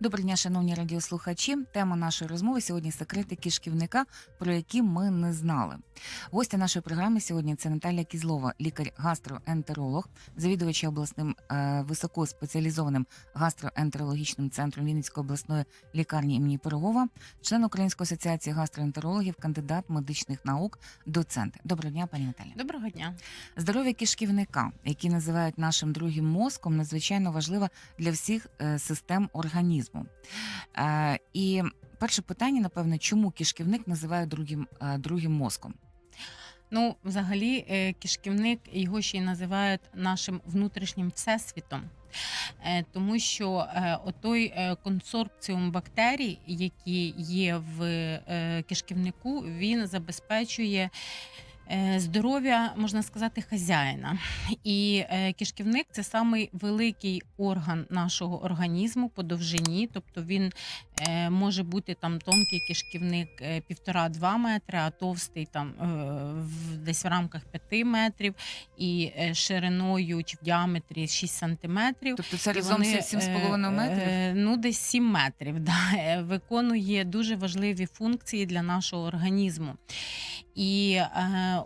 Доброго дня, шановні радіослухачі. Тема нашої розмови сьогодні секрети кишківника, про які ми не знали. Гостя нашої програми сьогодні це Наталія Кізлова, лікар-гастроентеролог, завідувача обласним е, високоспеціалізованим гастроентерологічним центром Вінницької обласної лікарні імені Пирогова, член Української асоціації гастроентерологів, кандидат медичних наук, доцент. Доброго дня, пані Наталі. Доброго дня. Здоров'я кишківника, який називають нашим другим мозком, надзвичайно важливе для всіх е, систем організму. Е, І перше питання, напевно, чому кишківник називають другим, е, другим мозком? Ну, взагалі, е, кишківник його ще й називають нашим внутрішнім всесвітом. Е, Тому що е, отой консорпціум бактерій, які є в кишківнику, він забезпечує здоров'я, можна сказати, хазяїна. І кишківник це самий великий орган нашого організму по довжині, тобто він може бути там тонкий кишківник е, півтора-два метри, а товстий там е, десь в рамках п'яти метрів, і е, шириною чи в діаметрі 6 сантиметрів. Тобто це разом вони, 7,5 метрів? е, Ну, десь 7 метрів. Да, е, виконує дуже важливі функції для нашого організму. І е,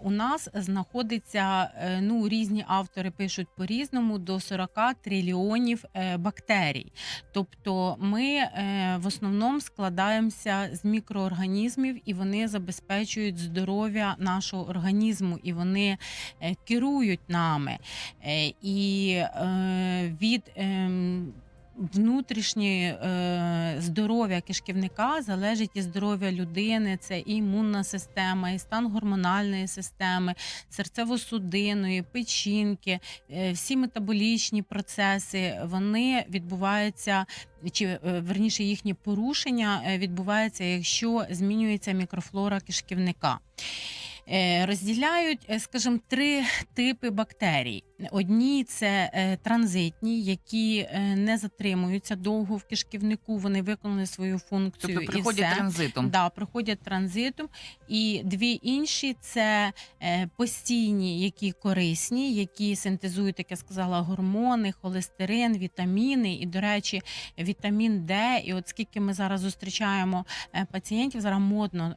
у нас знаходиться е, ну різні автори пишуть по-різному до 40 трильйонів е, бактерій. Тобто ми е, в основному складаємося з мікроорганізмів, і вони забезпечують здоров'я нашого організму, і вони е, керують нами. Е, і е, від ем, внутрішнє е, здоров'я кишківника залежить і здоров'я людини, це і імунна система, і стан гормональної системи, серцево-судинної, печінки, е, всі метаболічні процеси вони відбуваються. Чи е, верніше їхнє порушення е, відбувається, якщо змінюється мікрофлора кишківника. Е, Розділяють, скажімо, три типи бактерій. Одні це е, транзитні, які е, не затримуються довго в кишківнику. Вони виконали свою функцію Тобто і приходять все. транзитом. Да, проходять транзитом. І дві інші це е, постійні, які корисні, які синтезують, як я сказала, гормони, холестерин, вітаміни. І, до речі, вітамін Д. І от скільки ми зараз зустрічаємо пацієнтів, зараз модно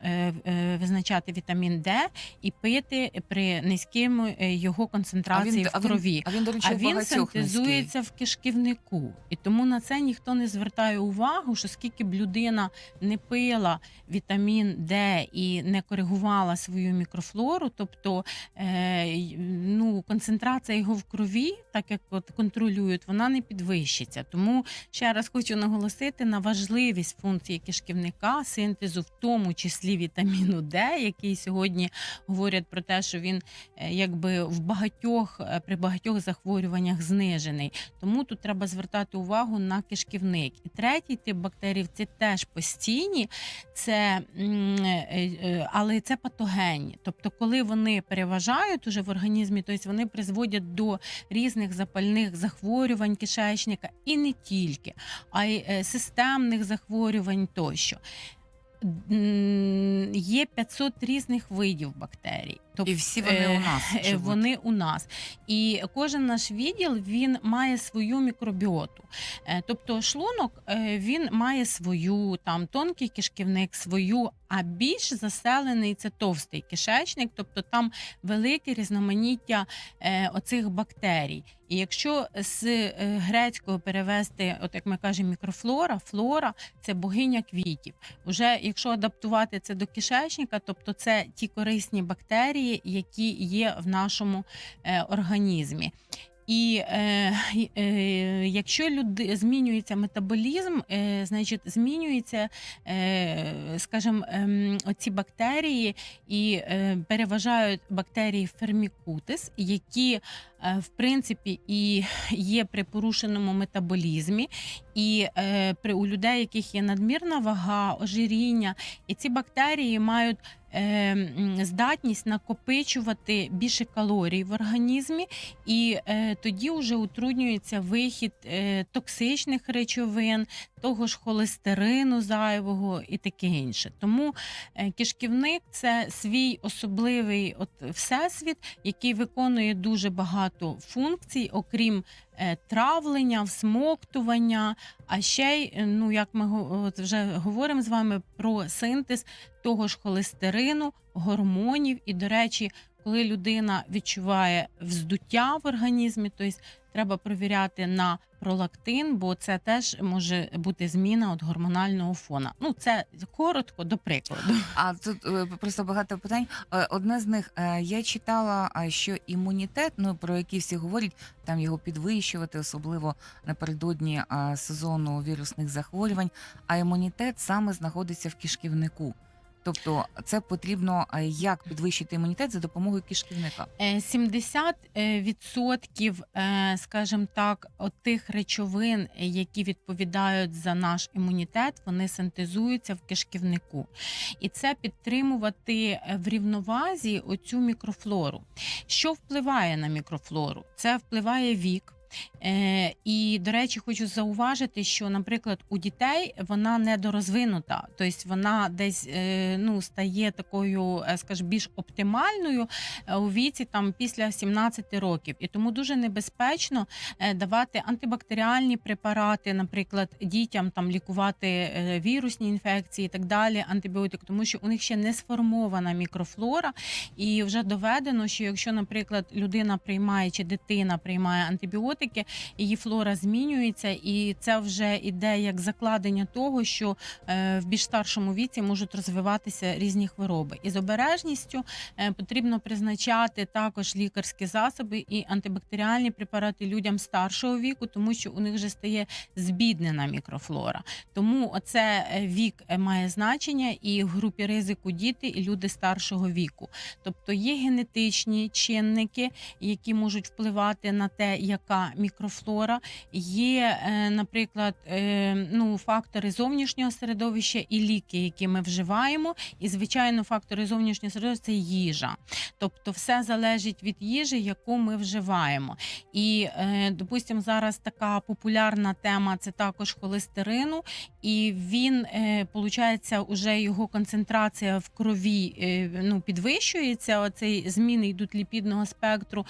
визначати вітамін Д і пити при низькому його концентрації в а він, крові. а він, до речі, А він синтезується в кишківнику, і тому на це ніхто не звертає увагу, що скільки б людина не пила вітамін Д і не коригувала свою мікрофлору, тобто е, ну, концентрація його в крові, так як от контролюють, вона не підвищиться. Тому ще раз хочу наголосити на важливість функції кишківника, синтезу, в тому числі вітаміну Д, який сьогодні говорять про те, що він е, якби в багатьох е, при багатьох захворюваннях знижений. Тому тут треба звертати увагу на кишківник. І третій тип бактерій це теж постійні, це е, е, але це патогенні. Тобто, коли вони переважають уже в організмі, тобто вони призводять до різних запальних захворювань кишечника і не тільки, а й е, системних захворювань тощо. Є 500 різних видів бактерій. Тобто, І всі вони е, у нас е, живуть. Вони у нас. І кожен наш відділ він має свою мікробіоту. Е, Тобто шлунок е, він має свою, там тонкий кишківник, свою, а більш заселений це товстий кишечник, тобто там велике різноманіття е, оцих бактерій. І якщо з е, грецького перевести, от як ми кажемо, мікрофлора, флора це богиня квітів. Уже якщо адаптувати це до кишечника, тобто це ті корисні бактерії, які є в нашому е, організмі. І е, е, якщо люди змінюється метаболізм, е, значить змінюється, е, скажімо, ем, оці бактерії і е, переважають бактерії фермікутис, які е, в принципі і є при порушеному метаболізмі, і е, при у людей, яких є надмірна вага, ожиріння, і ці бактерії мають е, здатність накопичувати більше калорій в організмі, і е, тоді вже утруднюється вихід е, токсичних речовин, того ж холестерину зайвого і таке інше. Тому е, кишківник це свій особливий от всесвіт, який виконує дуже багато функцій, окрім е, травлення, всмоктування. А ще й, е, ну як ми от вже говоримо з вами про синтез того ж холестерину, гормонів. І, до речі, коли людина відчуває вздуття в організмі, тобто треба провіряти на пролактин, бо це теж може бути зміна от гормонального фона. Ну це коротко до прикладу. А тут е, просто багато питань. Е, Одне з них е, я читала, що імунітет, ну про який всі говорять, там його підвищувати, особливо напередодні сезону вірусних захворювань. А імунітет саме знаходиться в кишківнику. Тобто, це потрібно як підвищити імунітет за допомогою кишківника. Е, 70 е, відсотків, е, скажімо так, от тих речовин, е, які відповідають за наш імунітет, вони синтезуються в кишківнику. І це підтримувати е, в рівновазі оцю мікрофлору. Що впливає на мікрофлору? Це впливає вік. Е, і, до речі, хочу зауважити, що, наприклад, у дітей вона недорозвинута, тобто вона десь е, ну, стає такою, е, скажімо, більш оптимальною у віці там після 17 років. І тому дуже небезпечно давати антибактеріальні препарати, наприклад, дітям там лікувати вірусні інфекції і так далі, антибіотик, тому що у них ще не сформована мікрофлора, і вже доведено, що якщо, наприклад, людина приймає чи дитина приймає антибіотики, її флора змінюється, і це вже іде як закладення того, що е, в більш старшому віці можуть розвиватися різні хвороби. І з обережністю е, потрібно призначати також лікарські засоби і антибактеріальні препарати людям старшого віку, тому що у них вже стає збіднена мікрофлора. Тому оце е, вік має значення і в групі ризику діти і люди старшого віку. Тобто є генетичні чинники, які можуть впливати на те, яка мікрофлора. Є, е, наприклад, е, ну, фактори зовнішнього середовища і ліки, які ми вживаємо. І, звичайно, фактори зовнішнього середовища це їжа. Тобто, все залежить від їжі, яку ми вживаємо. І, е, допустимо, зараз така популярна тема це також холестерину, і він, получається, уже його концентрація в крові ну, підвищується. Оцей зміни йдуть ліпідного спектру.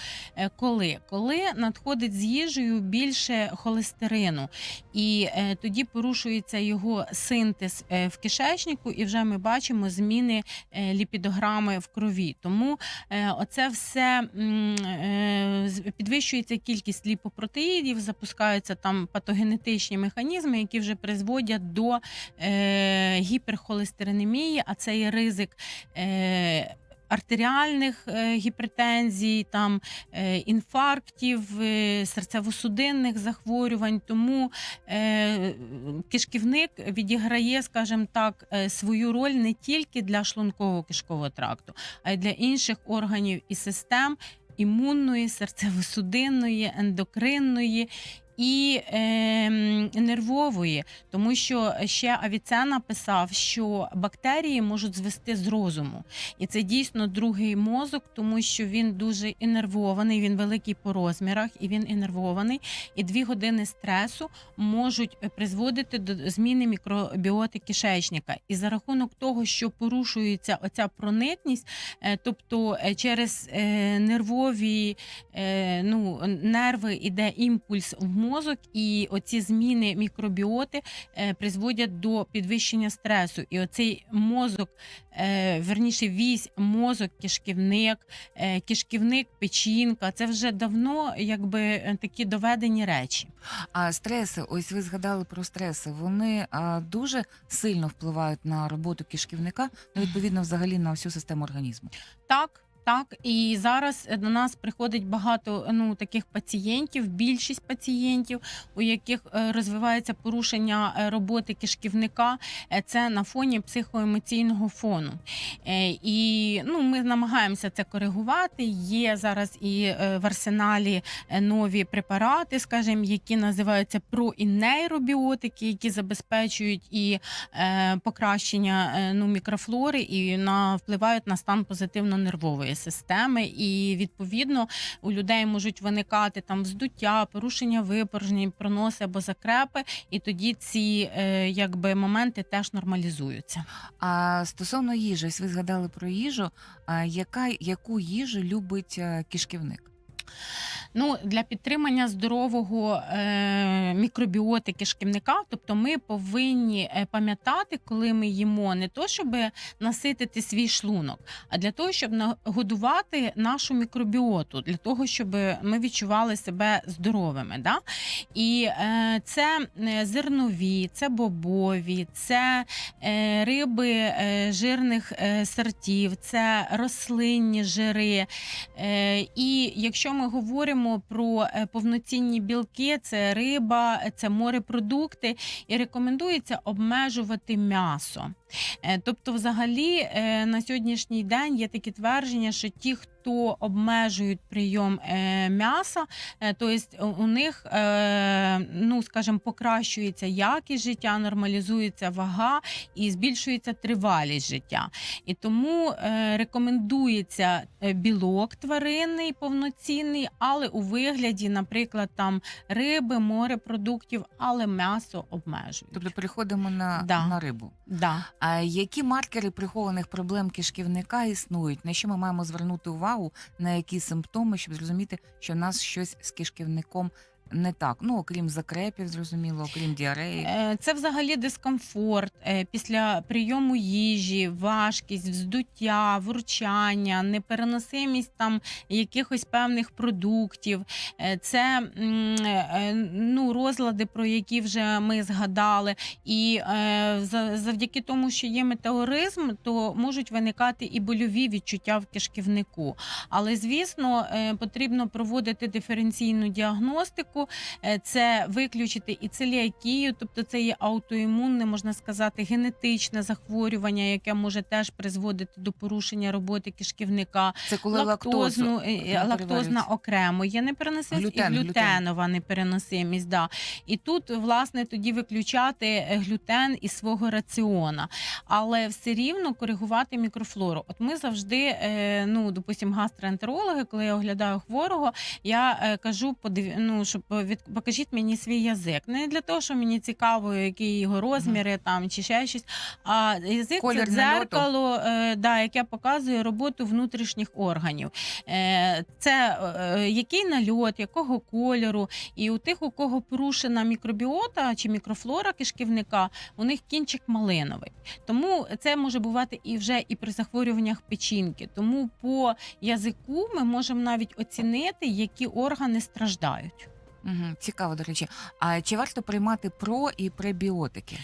Коли? Коли надходить з їжею більше холестерину, і е, тоді порушується його синтез е, в кишечнику, і вже ми бачимо зміни е, ліпідограми в крові. Тому е, оце все е, підвищується кількість ліпопротеїдів, запускаються там патогенетичні механізми, які вже призводять до е, гіперхолестеринемії, а це є ризик. Е, Артеріальних е, гіпертензій, там е, інфарктів, е, серцево-судинних захворювань. Тому кишківник відіграє, скажімо так, свою роль не тільки для шлунково-кишкового тракту, а й для інших органів і систем імунної, серцево-судинної, ендокринної. І е, нервової, тому що ще Авіцена писав, що бактерії можуть звести з розуму, і це дійсно другий мозок, тому що він дуже інервований, він великий по розмірах, і він інервований. І дві години стресу можуть призводити до зміни мікробіоти кишечника. І за рахунок того, що порушується оця проникність, е, тобто е, через е, нервові е, ну, нерви іде імпульс в мозок, і оці зміни мікробіоти е, призводять до підвищення стресу. І оцей мозок, е, верніше, вісь, мозок, кишківник, е, кишківник, печінка це вже давно якби такі доведені речі. А стреси, ось ви згадали про стреси. Вони дуже сильно впливають на роботу кишківника, ну відповідно, взагалі на всю систему організму. Так. Так, і зараз до нас приходить багато ну таких пацієнтів, більшість пацієнтів, у яких е, розвивається порушення е, роботи кишківника. Е, Це на фоні психоемоційного фону. Е, І ну, ми намагаємося це коригувати. Є зараз і е, в арсеналі е, нові препарати, скажімо, які називаються проінейробіотики, які забезпечують і е, покращення е, ну, мікрофлори і на впливають на стан позитивно-нервової нервової системи, і відповідно у людей можуть виникати там вздуття, порушення випорожнень, проноси або закрепи, і тоді ці е, якби моменти теж нормалізуються. А стосовно їжі, ось ви згадали про їжу. А яка яку їжу любить кішківник? кишківник? Ну для підтримання здорового е, мікробіоти кишківника, тобто ми повинні е, пам'ятати, коли ми їмо, не то щоб наситити свій шлунок, а для того, щоб нагодувати нашу мікробіоту, для того, щоб ми відчували себе здоровими. Да? І е, це е, зернові, це бобові, це е, риби е, жирних е, сортів, це рослинні жири. Е, і якщо ми говоримо про е, повноцінні білки, це риба, це морепродукти, і рекомендується обмежувати м'ясо. Е, Тобто, взагалі, е, на сьогоднішній день є такі твердження, що ті, хто обмежують прийом е, м'яса, то есть у- них, ну скажімо, покращується якість життя, нормалізується вага і збільшується тривалість життя. І тому рекомендується білок тваринний повноцінний, але у вигляді, наприклад, там риби, морепродуктів, але м'ясо обмежують. Тобто переходимо на, Да. на рибу. Да. Які маркери прихованих проблем кишківника існують? На що ми маємо звернути увагу, на які симптоми, щоб зрозуміти, що в нас щось з кишківником не так? Ну окрім закрепів, зрозуміло, окрім діареї. Е, Це взагалі дискомфорт е, після прийому їжі, важкість, вздуття, вурчання, непереносимість там якихось певних продуктів. Е, Це ну, розлади, про які вже ми згадали. І за- завдяки тому, що є метеоризм, то можуть виникати і больові відчуття в кишківнику. Але звісно, потрібно проводити диференційну діагностику. Е, це виключити і целіакію, тобто це є аутоімунне, можна сказати, генетичне захворювання, яке може теж призводити до порушення роботи кишківника. Це коли Лактозну, е, е, лактозна окремо є непереносимість Глютен, і глютен. глютенова непереносимість. Да. І тут, власне, тоді виключати глютен із свого раціона, але все рівно коригувати мікрофлору. От ми завжди, ну допустимо, гастроентерологи, коли я оглядаю хворого, я кажу, подив... ну, щоб. Покажіть мені свій язик. Не для того, що мені цікаво, які його розміри там чи ще щось. А язик Колір це дзеркало, е, да, яке показує роботу внутрішніх органів. Е, це е, який нальот, якого кольору. І у тих, у кого порушена мікробіота чи мікрофлора кишківника, у них кінчик малиновий. Тому це може бувати і вже і при захворюваннях печінки. Тому по язику ми можемо навіть оцінити, які органи страждають. Угу, цікаво, до речі. А чи варто приймати про і пребіотики?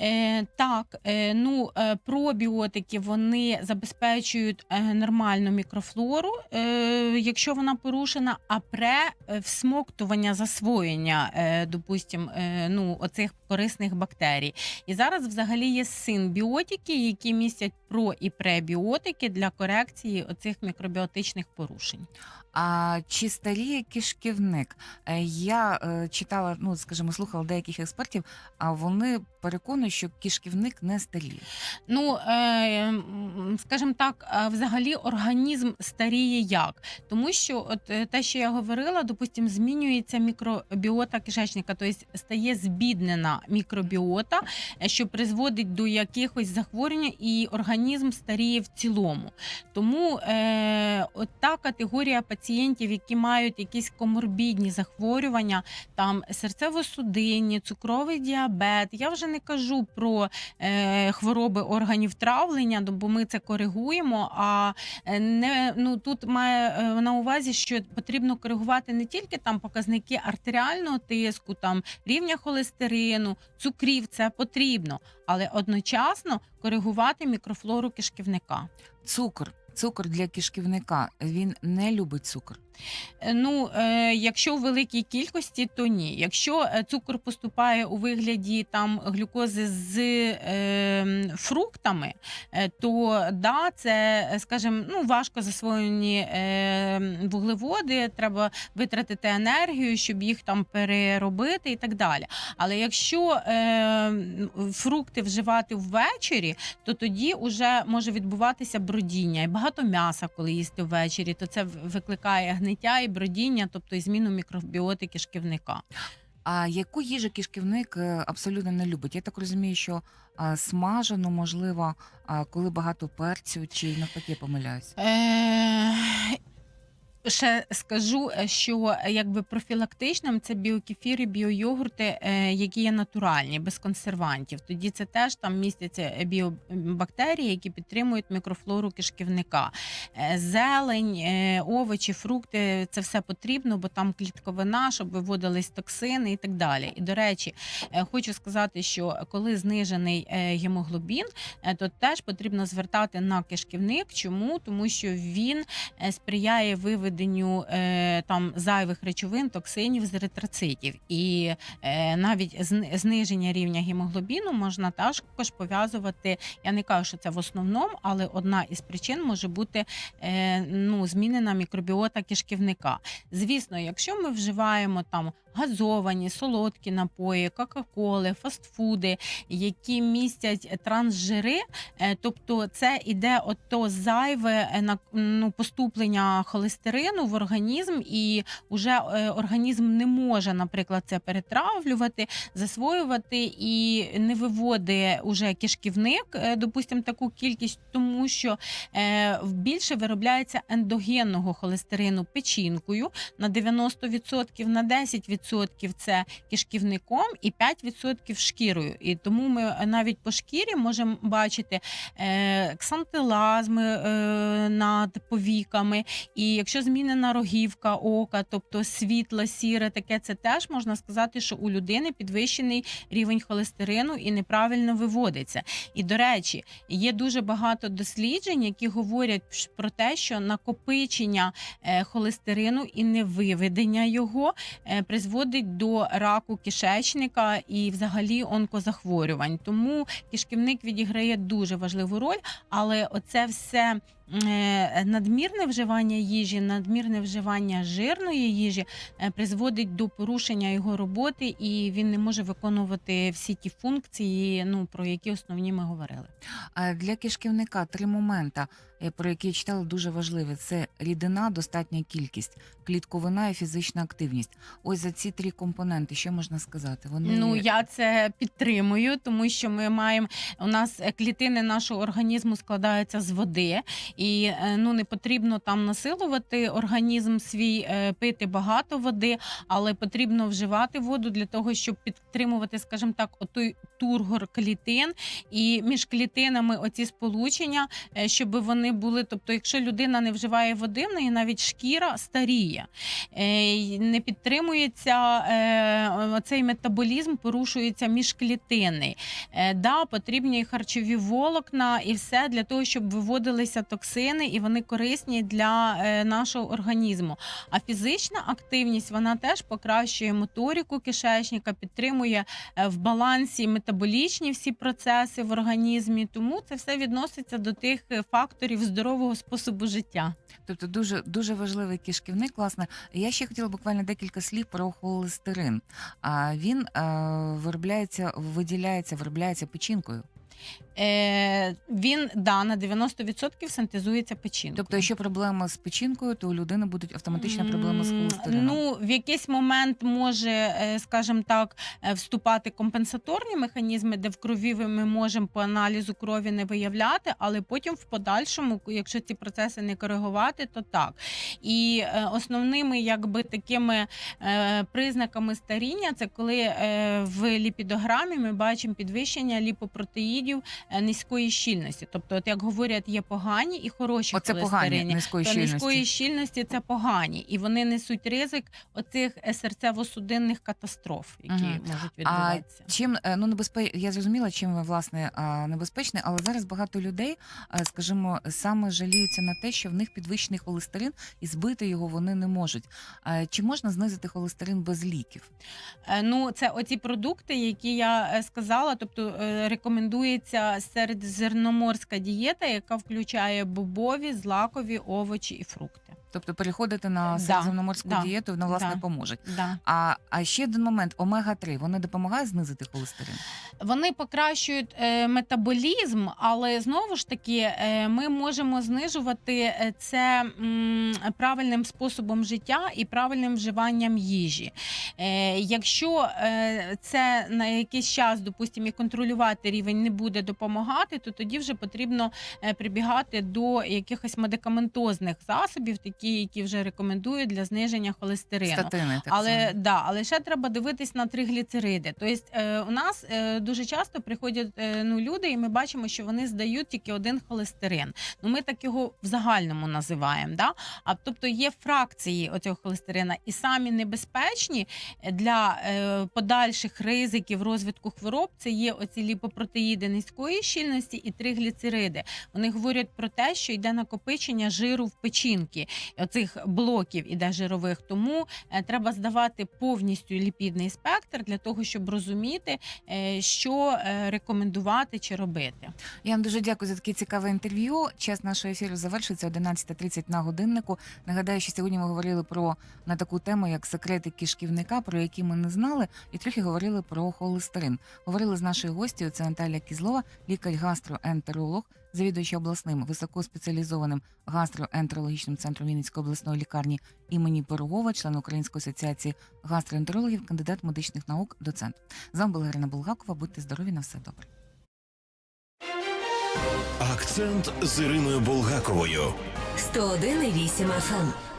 Е, так, е, ну е, пробіотики вони забезпечують е, нормальну мікрофлору, е, якщо вона порушена, а пре е, всмоктування засвоєння, е, допустим, е, ну оцих корисних бактерій. І зараз взагалі є синбіотики, які містять про і пребіотики для корекції оцих мікробіотичних порушень. А чи старіє кишківник? Е, Я е, читала, ну скажімо, слухала деяких експертів, а вони переконують, що кишківник не старіє. Ну, е, скажімо так, взагалі організм старіє як? Тому що от те, що я говорила, допустим, змінюється мікробіота кишечника, тобто стає збіднена мікробіота, що призводить до якихось захворювань, і організм старіє в цілому. Тому от та категорія пацієнтів, які мають якісь коморбідні захворювання, там серцево-судинні, цукровий діабет. Я вже не кажу про е, хвороби органів травлення, ну, бо ми це коригуємо. А е, не ну тут має е, на увазі, що потрібно коригувати не тільки там показники артеріального тиску, там рівня холестерину, цукрів, це потрібно, але одночасно коригувати мікрофлору кишківника. Цукор. Цукор для кишківника. Він не любить цукор. Е, Ну, е, якщо у великій кількості, то ні. Якщо е, цукор поступає у вигляді там глюкози з е, фруктами, то да, це, скажімо, ну, важко засвоєні е, вуглеводи, треба витратити енергію, щоб їх там переробити і так далі. Але якщо е, фрукти вживати ввечері, то тоді вже може відбуватися бродіння. І багато м'яса, коли їсти ввечері, то це викликає гниття і бродіння, тобто і зміну мікробіоти кишківника. А яку їжу кишківник е, абсолютно не любить? Я так розумію, що а, смажену, можливо, а, коли багато перцю, чи навпаки помиляюсь. Е, Ще скажу, е, що е, якби профілактичним це біокефіри, біойогурти, е, які є натуральні, без консервантів. Тоді це теж там містяться біобактерії, які підтримують мікрофлору кишківника. Зелень, овочі, фрукти це все потрібно, бо там клітковина, щоб виводились токсини і так далі. І до речі, хочу сказати, що коли знижений гемоглобін, то теж потрібно звертати на кишківник. Чому? Тому що він сприяє виведенню е, там зайвих речовин, токсинів з еритроцитів. І е, навіть зни- зниження рівня гемоглобіну можна також пов'язувати. Я не кажу, що це в основному, але одна із причин може бути е, ну, змінена мікробіота кишківника. Звісно, якщо ми вживаємо там газовані, солодкі напої, кока-коли, фастфуди, які містять трансжири, е, тобто це іде ото зайве е, ну, поступлення холестерину в організм, і вже е, організм не може, наприклад, це перетравлювати, засвоювати і не виводить уже кишківник, допустимо, таку кількість, тому що більше виробляється ендогенного холестерину печінкою на 90%, на 10% це кишківником і 5% шкірою. І тому ми навіть по шкірі можемо бачити е, ксантилазми е, над повіками. І якщо змінена рогівка ока, тобто світло, сіре, таке це теж можна сказати, що у людини підвищений рівень холестерину і неправильно виводиться. І до речі, є дуже багато досліджень, які говорять про те, що накопичення е, холестерину і невиведення його е, призводить до раку кишечника і взагалі онкозахворювань. Тому кишківник відіграє дуже важливу роль, але оце все. Е, Надмірне вживання їжі, надмірне вживання жирної їжі е, призводить до порушення його роботи, і він не може виконувати всі ті функції, ну про які основні ми говорили. А для кишківника три момента, е, про які я читала, дуже важливі: це рідина, достатня кількість, клітковина і фізична активність. Ось за ці три компоненти, що можна сказати? Вони Ну я це підтримую, тому що ми маємо у нас клітини нашого організму складаються з води, і е, ну не потрібно там насилувати організм свій, е, пити багато води, але потрібно вживати воду для того, щоб підтримувати, скажімо так, отой тургор клітин і між клітинами оці сполучення, е, щоб вони були. Тобто, якщо людина не вживає води, в неї навіть шкіра старіє, не підтримується цей метаболізм, порушується міжклітинний. Е, да, потрібні харчові волокна, і все для того, щоб виводилися токсини, і вони корисні для е, нашого організму. А фізична активність вона теж покращує моторику кишечника, підтримує е, в балансі метаболічні всі процеси в організмі. Тому це все відноситься до тих е, факторів здорового способу життя. Тобто дуже дуже важливий кишківник, власне. Я ще хотіла буквально декілька слів про холестерин. А він виробляється, виділяється, виробляється печінкою. Е, він да, на 90% синтезується печінкою. Тобто, якщо проблема з печінкою, то у людини будуть автоматично проблеми з холестерином. Ну, в якийсь момент може, е, скажімо так, е, вступати компенсаторні механізми, де в крові ми можемо по аналізу крові не виявляти, але потім в подальшому, якщо ці процеси не коригувати, то так. І е, основними якби такими признаками старіння це коли в ліпідограмі ми бачимо підвищення ліпопротеїдів е, низької щільності. Тобто, от як говорять, є погані і хороші Оце погані холестерини. низької То щільності. низької щільності це погані, і вони несуть ризик оцих е, серцево-судинних катастроф, які Мгм. можуть А відбуватися. чим е, ну небезпе... я зрозуміла, чим ви власне а, небезпечне, але зараз багато людей, е, скажімо, саме жаліються на те, що в них підвищений холестерин, і збити його вони не можуть. Е, Чи можна знизити холестерин без ліків? Е, Ну, це оці продукти, які я е, сказала. Тобто е, рекомендується середзерноморська дієта, яка включає бобові, злакові, овочі і фрукти. Тобто переходити на середземноморську да, дієту, ну, власне, да. поможуть. Да. А, а ще один момент: омега 3 вони допомагають знизити холестерин. Вони покращують е, метаболізм, але знову ж таки е, ми можемо знижувати е, це м, правильним способом життя і правильним вживанням їжі. Е, якщо е, це на якийсь час, допустимо, і контролювати рівень не буде допомагати, то тоді вже потрібно е, прибігати до якихось медикаментозних засобів, такі, які вже рекомендують для зниження холестерину. Статини, так Але звані. да, але ще треба дивитись на тригліцериди. Тобто е, у нас е, дуже часто приходять е, ну, люди, і ми бачимо, що вони здають тільки один холестерин. Ну ми так його в загальному називаємо. Да? А тобто є фракції оцього холестерина, і самі небезпечні для е, подальших ризиків розвитку хвороб. Це є оці ліпопротеїди низької щільності і тригліцериди. Вони говорять про те, що йде накопичення жиру в печінки, оцих блоків іде жирових. Тому е, треба здавати повністю ліпідний спектр для того, щоб розуміти, е, що е, рекомендувати чи робити. Я вам дуже дякую за таке цікаве інтерв'ю. Час нашого ефіру завершується 11.30 на годиннику. Нагадаю, що сьогодні ми говорили про на таку тему, як секрети кишківника, про які ми не знали, і трохи говорили про холестерин. Говорили з нашою гостю. Це Наталія Кізлова, лікар-гастроентеролог, завідуюча обласним високоспеціалізованим гастроентерологічним центром Вінницької обласної лікарні імені Пирогова, член Української асоціації гастроентерологів, кандидат медичних наук, доцент. З вами була Ірина Булгакова. Будьте здорові на все добре. Акцент з Іриною Булгаковою. 101,8 FM.